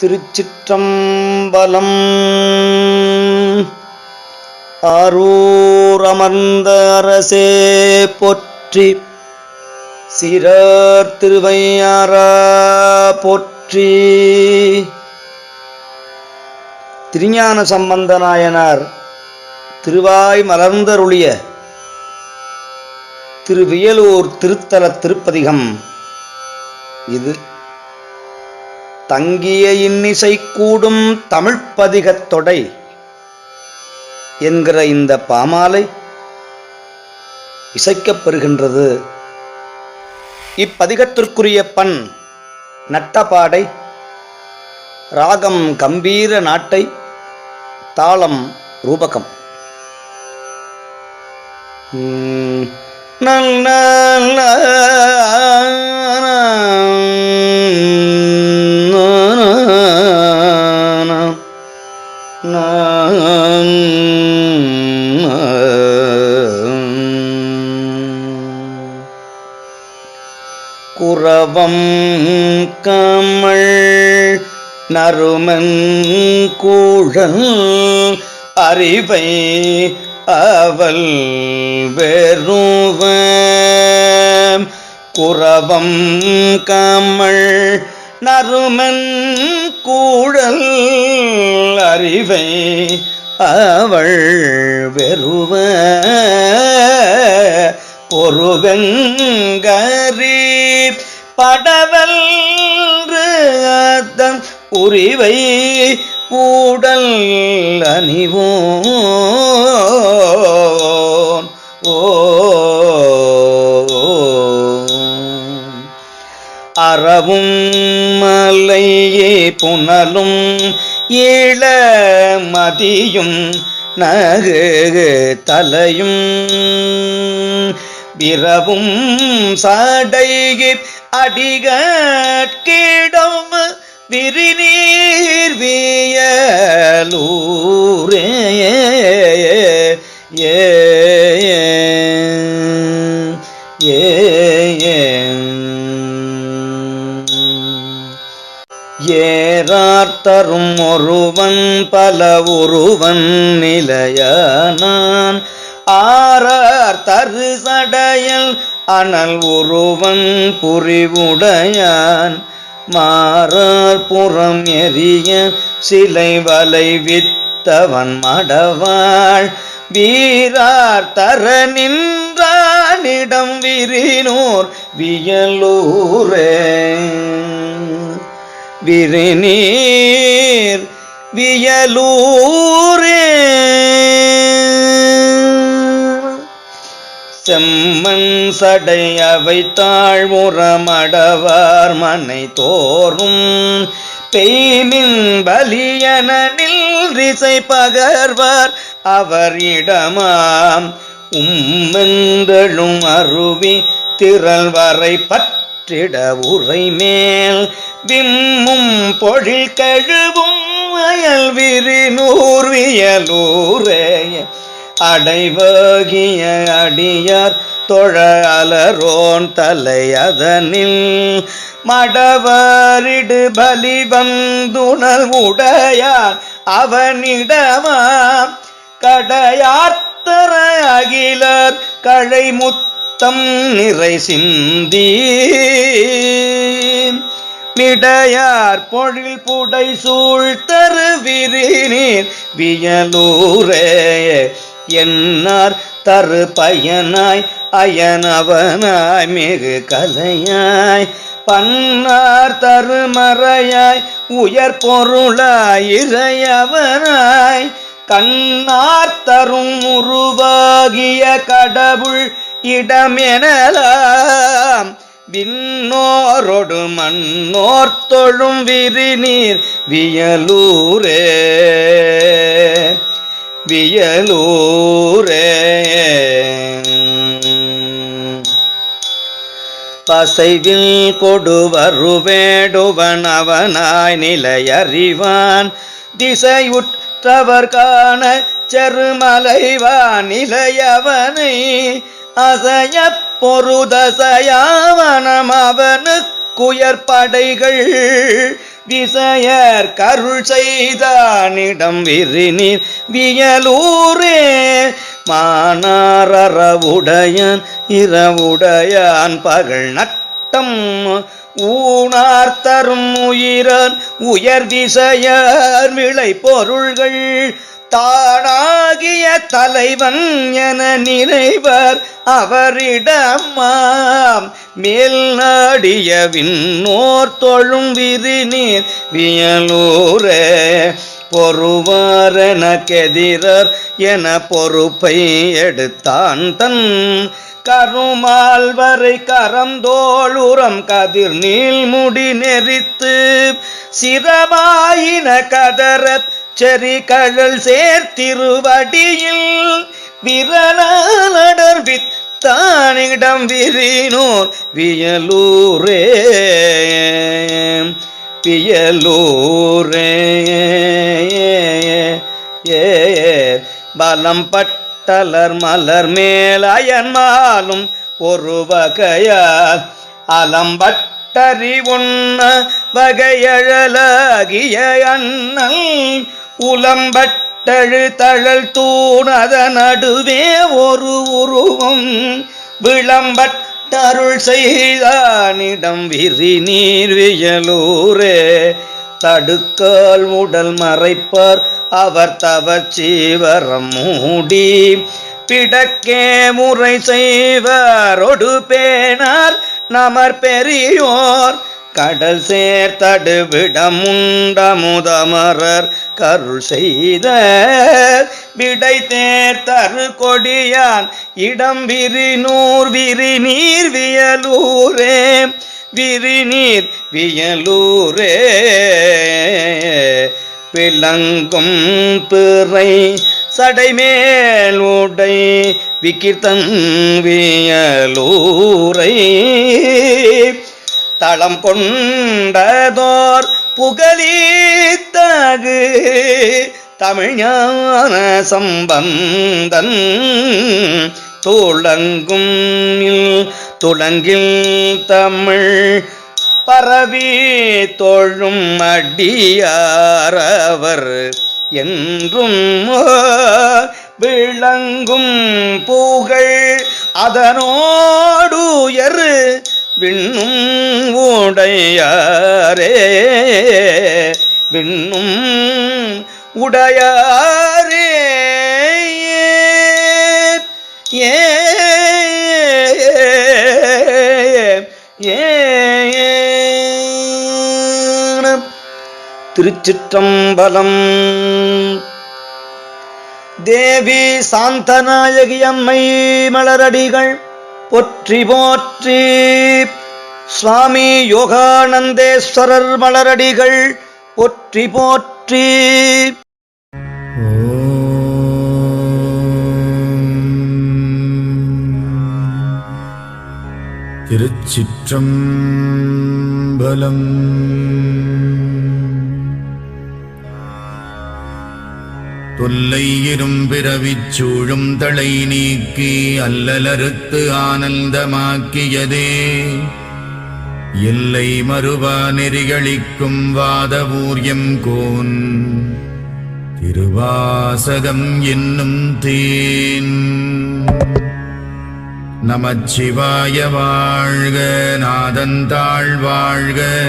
திருச்சிற்றம்பலம். ஆரூரமர்ந்த அரசே போற்றி. சிறர் திருவையாரா போற்றி. திருஞான சம்பந்த நாயனார் திருவாய் மலர்ந்தருளிய திருவியலூர் திருத்தல திருப்பதிகம் இது. தங்கிய இன்னிசை கூடும் தமிழ்ப்பதிகத் தொடை என்கிற இந்த பாமாலை இசைக்கப்பெறுகின்றது இப்பதிகத்திற்குரிய பண் நட்டபாடை ராகம் கம்பீர நாட்டை தாளம் ரூபகம். நல்ல குரவம் கமல் நறுமன் கூழல் அறிவை அவள் வெறுவ. குறவம் கமல் நறுமன் கூழல் அறிவை அவள் வெறுவ. பொறுவெங்கரி படவல்று அதம் உரிவை கூடல் அணிவோன் ஓ. அறவும் மலையே புனலும் ஈழ மதியும் நகு தலையும். விரவும் சாடையிற் அடிகிடம் விரிநீர் வியலூரே ஏ ஏறார்த்தரும் ஒருவன் பல ஒருவன் நிலையானான். ஆறார் தரு சடையல் அனல் ஒருவன் புரிவுடையான். மாறார் புறம் எரிய சிலை வலை வித்தவன் மடவாள். வீரார் தர நின்றானிடம் விரினோர் வியலூரே. விரிநீர் வியலூரே. செம்மண் சடை அவை தாழ்வுறமடவார் மனை தோறும். பெய்மின் பலியனில் திசை பகர்வார் அவர் இடமாம் உம்மென்றழும் அருவி திரள் வரை பற்றிட உரை மேல் விம்மும் பொழில் கழுவும் அயல் விரிநூர் வியலூரே அடைவாகிய அடியார் தொழ அலரோன் தலை மடவரிடு பலி வந்துணல் உடையான் அவனிடமாம் கடையாத்தர அகிலர் கழை முத்தம் நிறை சிந்தி மிடையார் பொழில் புடை சூழ் தரு வியலூரே என்னார் தரு பயனாய் அயனவனாய் மிகு கலையாய். பன்னார் தருமறையாய் உயர் பொருளாய் இறையவனாய். கண்ணார் தரும் உருவாகிய கடவுள் இடமெனலாம். விண்ணோரொடு மண்ணோர் தொழும் விரிநீர் வியலூரே. வியலூரே. பசைவில் கொடுவருவேடுவன் அவனாய் நிலையறிவான். திசையுற்றவர் காண செருமலைவான் நிலையவனை. அசைய பொருதசையாவனம் அவனுக்குயர் படைகள் விசையர் கருள் செய்தானிடம் விரிநீர் வியலூரே மானாரவுடையன் இரவுடையான் பகல் நட்டம் ஊனார் தரும் உயிரன் உயர் திசையர் விளை பொருள்கள் தானாகிய தலைவன் என நினைவர் அவரிடமாம். மேல் நாடிய விண்ணோர் தொழும் விரிநீர் வியலூரே பொறுவாரென கெதிரர் என பொறுப்பை எடுத்தான் தன் கருமால்வரை கரந்தோளுரம் கதிர் நீள்முடி நெறித்து சிரமாயின கதரத் செறி கழல் சேர்த்திருவடியில் விரலாடர் வித்தானிடம் விரினோர் வியலூரே. வியலூரே. ஏ பலம் பட்டலர் மலர் மேல் அயன்மாலும் ஒரு வகையால் அலம்பட்டறி உண்ண வகையழலாகிய அண்ணல் உலம்பட்டழு தழல் தூண் அதன் நடுவே ஒரு உருவம் விளம்பட்டருள் செய்தானிடம் விரி நீர் வியலூரே. தடுக்கால் உடல் மறைப்பார் அவர் தவச்சீவரம் மூடி. பிடக்கே முறை செய்வாரொடு பேனார் நமர் பெரியோர் கடல் சேர்த்தடு விடமுண்டமுதமரர் கருள் செய்த விடை தேர்த்தரு கொடியான் இடம் விரிநூர் விரிநீர் வியலூரே விரிநீர் வியலூரே. விளங்கும் பிறை சடைமேல் உடை விக்கிர்த்தன் வியலூரை. தளம் கொண்டதோர் புகழீத்தகு. தமிழ்ஞான சம்பந்தன் துளங்கும் இல் துளங்கில் தமிழ் பரவி தோழும் அடியாரவர் என்றும் விளங்கும் புகழ் அதனோடுயர் விண்ணும் உடையாரே விண்ணும் உடையாரே ஏ திருச்சிற்றம்பலம் தேவி சாந்தநாயகி அம்மை மலரடிகள் பொற்றி போற்றி. சுவாமி யோகானந்தேஸ்வரர் மலரடிகள் பொற்றி போற்றி. திருச்சிற்றம்பலம். கொல்லை இரும்பிறவிச் சூழும் தளை நீக்கி அல்லலறுத்து ஆனந்தமாக்கியதே. எல்லை மறுவா நெறிகளிக்கும் வாதவூர்யம் கோன். திருவாசகம் என்னும் தேன். நமச்சிவாய வாழ்க நாதந்தாள் வாழ்க.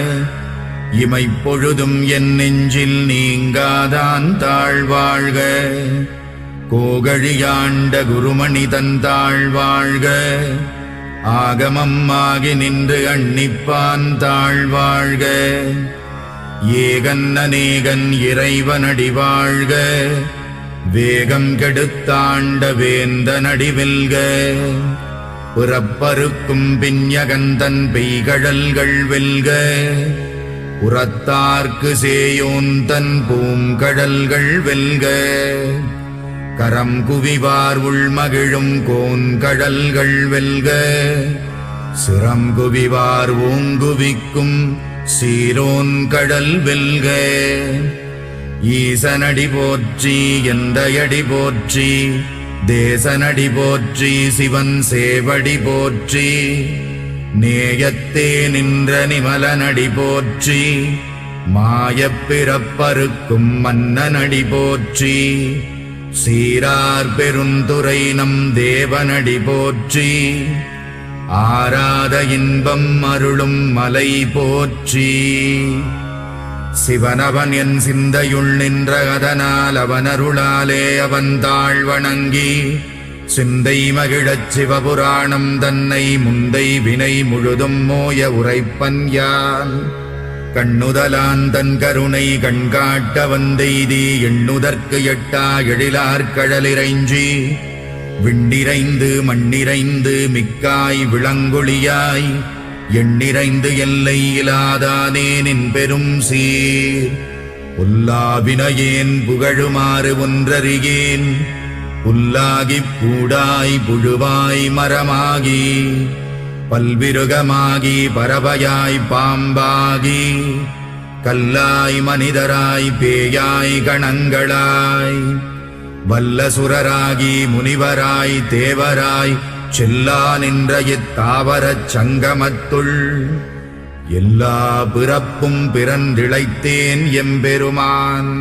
இமைப்பொழுதும் என் நெஞ்சில் நீங்காதான் தாழ்வாழ்க. கோகழியாண்ட குருமணி தன் தாழ்வாழ்க. ஆகமம் ஆகி நின்று அண்ணிப்பான் தாழ்வாழ்க. ஏகன் அநேகன் இறைவனடி வாழ்க. வேகம் கெடுத்தாண்ட வேந்த நடிவில்க புறப்பருக்கும் பின்யகந்தன் பெய்கழல்கள் வெல்க. உரத்தார்க்கு சேயோன் தன் பூங்கடல்கள் வெல்க. கரம் குவிவார் உள்மகிழும் கோன் கடல்கள் வெல்க. சிரம் குவிவார் ஓங்குவிக்கும் சீரோன் கடல் வெல்க. ஈசனடி போற்றி எந்தையடி போற்றி தேசனடி போற்றி சிவன் சேவடி போற்றி. நேயத்தே நின்ற நிமலனடி போற்றி மாயப் பிறப்பருக்கும் மன்னனடி போற்றி சீரார் பெருந்துரை நம் தேவனடி போற்றி ஆராத இன்பம் அருளும் மலை போற்றி. சிவனவன் என் சிந்தையுள் நின்ற அதனால் அவனருளாலே அவன் தாழ் வணங்கி சிந்தை மகிழச் சிவபுராணம் தன்னை முந்தை வினை முழுதும் மோய உரைப்பன் யான். கண்ணுதலான் தன் கருணை கண்காட்ட வந்தெய்தி எண்ணுதற்கு எட்டா எழிலார் கடலிறைஞ்சி விண்ணிறைந்து மண்ணிறைந்து மிக்காய் விளங்கொழியாய். எண்ணிறைந்து எல்லை இலாதானே நின் பெரும் சீர். உல்லாவினையேன் புகழுமாறு ஒன்றறியேன். புல்லாகி பூடாய் புழுவாய் மரமாகி பல்விருகமாகி பறவையாய் பாம்பாகி கல்லாய் மனிதராய் பேயாய் கணங்களாய் வல்லசுரராகி முனிவராய் தேவராய் செல்லா நின்ற இத்தாவரச் சங்கமத்துள் எல்லா பிறப்பும் பிறந்திழைத்தேன் எம்பெருமான்.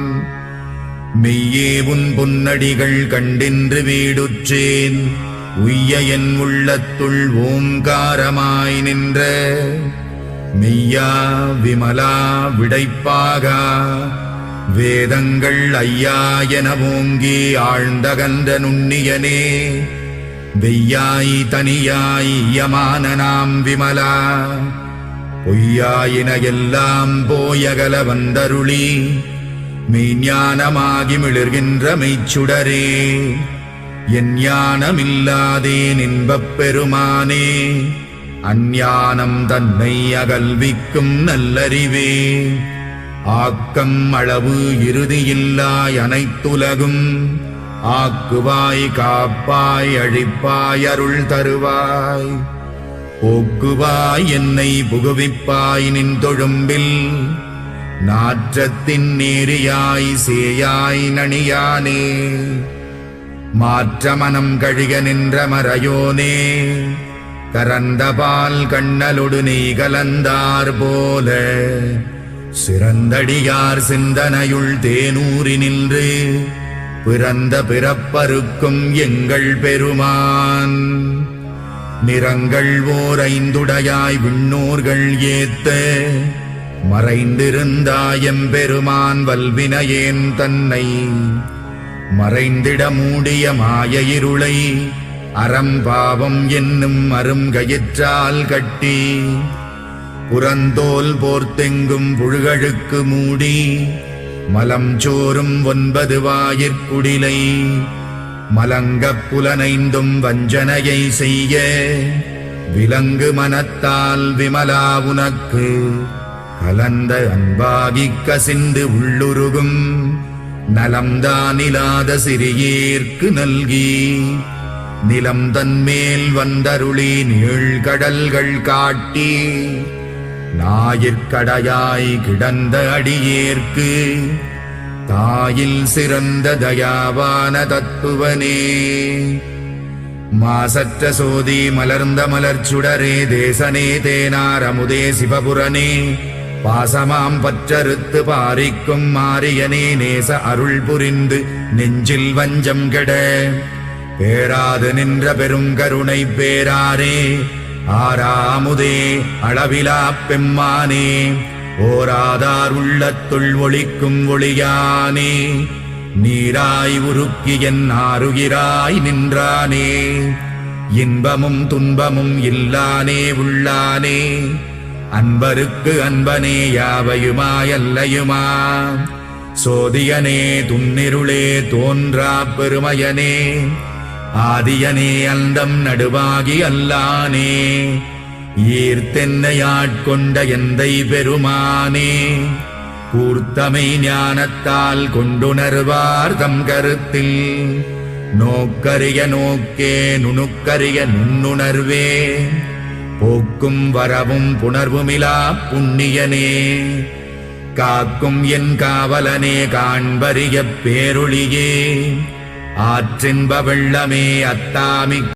மெய்யே உன் பொன்னடிகள் கண்டின்று வீடுற்றேன். உய்ய என் உள்ளத்துள் ஓங்காரமாய் நின்ற. மெய்யா விமலா விடைப்பாகா. வேதங்கள் ஐயா என ஓங்கி ஆழ்ந்தகன்ற நுண்ணியனே. வெய்யாய் தனியாய் யமான நாம் விமலா. பொய்யாயின எல்லாம் போயகல வந்தருளி. மெய்ஞானமாகி மிளர்கின்ற மெய்ச்சுடரே என் ஞானமில்லாதேன் இன்பப் பெருமானே அஞ்ஞானம் தன்னை அகல்விக்கும் நல்லறிவே. ஆக்கம் அளவு இறுதியில்லாய் அனைத்துலகும் ஆக்குவாய் காப்பாய் அழிப்பாய் அருள் தருவாய். போக்குவாய் என்னை புகுவிப்பாய் நின் தொழும்பில் நாற்றத்தின் நேரியாய் சேயாய் நணியானே. மாற்றமனம் கழிக நின்ற மறையோனே. கரந்தபால் கண்ணலொடு நீ கலந்தார் போல. சிறந்தடியார் சிந்தனையுள் தேனூறி நின்று. பிறந்த பிறப்பருக்கும் எங்கள் பெருமான். நிறங்கள் ஓர் ஐந்துடையாய் விண்ணோர்கள் ஏத்த. மறைந்திருந்தாயம் பெருமான் வல்வினையேன் தன்னை. மறைந்திட மூடிய மாய இருளை அறம்பாவம் என்னும் அருங்கயிற்றால் கட்டி. புறந்தோல் போர்த்தெங்கும் புழுகழுக்கு மூடி மலம் சோறும் ஒன்பது வாயிற்குடிலை மலங்கப் புலனைந்தும் வஞ்சனையை செய்ய. விலங்கு மனத்தால் விமலா உனக்கு. கலந்த அன்பாகிக் கசிந்து உள்ளுருகும் நலம்தானிலாத சிறியேற்கு நல்கி நிலம் தன்மேல் வந்தருளி நீழ்கடல்கள் காட்டி ஞாயிற்கடையாய் கிடந்த அடியேற்கு தாயில் சிறந்த தயாவான தத்துவனே. மாசற்ற சோதி மலர்ந்த மலர்ச்சுடரே தேசனே தேனார் அமுதே சிவபுரனே. பாசமாம் பற்றறுத்து பாரிக்கும் மாரியனே நேச அருள் புரிந்து நெஞ்சில் வஞ்சம் கெட. பேராது நின்ற பெருங்கருணை பேராரே ஆறாமுதே அளவிலா பெம்மானே. ஓராதார் உள்ளத்துள் ஒளிக்கும் ஒளியானே நீராய் உருக்கி என் ஆறுகிறாய் நின்றானே. இன்பமும் துன்பமும் இல்லானே உள்ளானே. அன்பருக்கு அன்பனே யாவையுமா எல்லையுமா சோதியனே துன்னிருளே தோன்றா பெருமையனே. ஆதியனே அந்தம் நடுவாகி அல்லானே. ஈர்த்தென்னையாட்கொண்ட எந்தை பெருமானே. கூர்த்தமை ஞானத்தால் கொண்டுணர்வார் தம் கருத்தில். நோக்கரிய நோக்கே நுணுக்கரிய நுண்ணுணர்வே. போக்கும் வரவும் புணர்வுமிலா புண்ணியனே. காக்கும் என் காவலனே காண்பறிய பேருளியே ஆற்றின்ப வெள்ளமே அத்தாமி